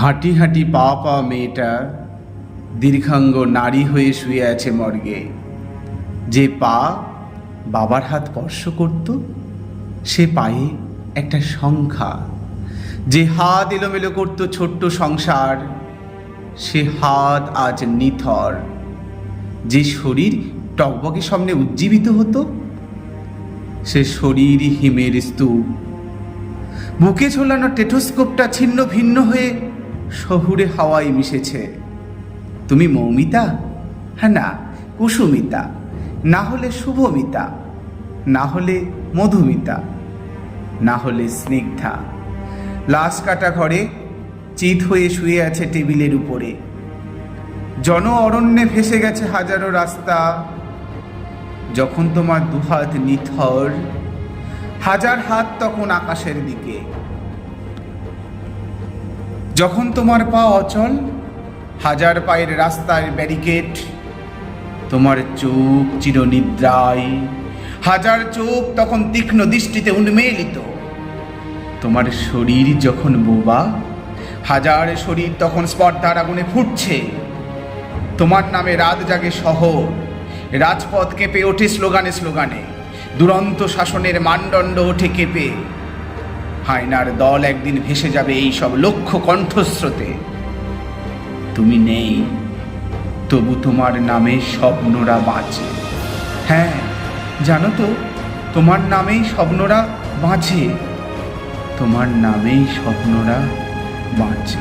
হাঁটি হাঁটি পা পা মেয়েটা দীর্ঘাঙ্গ নারী হয়ে শুয়ে আছে মর্গে। যে পা বাবার হাত স্পর্শ করত, সে পায়ে একটা সংখ্যা। যে হাত এলোমেলো করত ছোট্ট সংসার, সে হাত আজ নিথর। যে শরীর টকবকে সামনে উজ্জীবিত হতো, সে শরীর হিমের স্তূপ। বুকে ঝোলানো টেটোস্কোপটা ছিন্ন ভিন্ন হয়ে শহুরে হাওয়ায় মিশেছে। তুমি মৌমিতা? হ্যাঁ না, কুসুমিতা। না হলে শুভমিতা। না হলে মধুমিতা। না হলে স্নিগ্ধা। লাশ কাটা ঘরে চিত হয়ে শুয়ে আছে টেবিলের উপরে। জন অরণ্যে ভেসে গেছে হাজারো রাস্তা। যখন তোমার দুহাত নিথর, হাজার হাত তখন আকাশের দিকে। যখন তোমার পা অচল, হাজার পায়ের রাস্তার ব্যারিকেড তোমার চোখ চিরনিদ্রায়। হাজার চোখ তখন তীক্ষ্ণ দৃষ্টিতে উন্মেলিত। তোমার শরীর যখন বোবা, হাজার শরীর তখন স্পর্ধার আগুনে ফুটছে। তোমার নামে রাত জাগে শহর, রাজপথ কেঁপে ওঠে স্লোগানে স্লোগানে। দুরন্ত শাসনের মানদণ্ড ওঠে কেঁপে। হায়নার দল একদিন ভেসে যাবে এই সব লক্ষ্য কণ্ঠস্রোতে। তুমি নেই, তবু তোমার নামে স্বপ্নরা বাঁচে। হ্যাঁ জানো তো, তোমার নামেই স্বপ্নরা বাঁচে। তোমার নামেই স্বপ্নরা বাঁচে।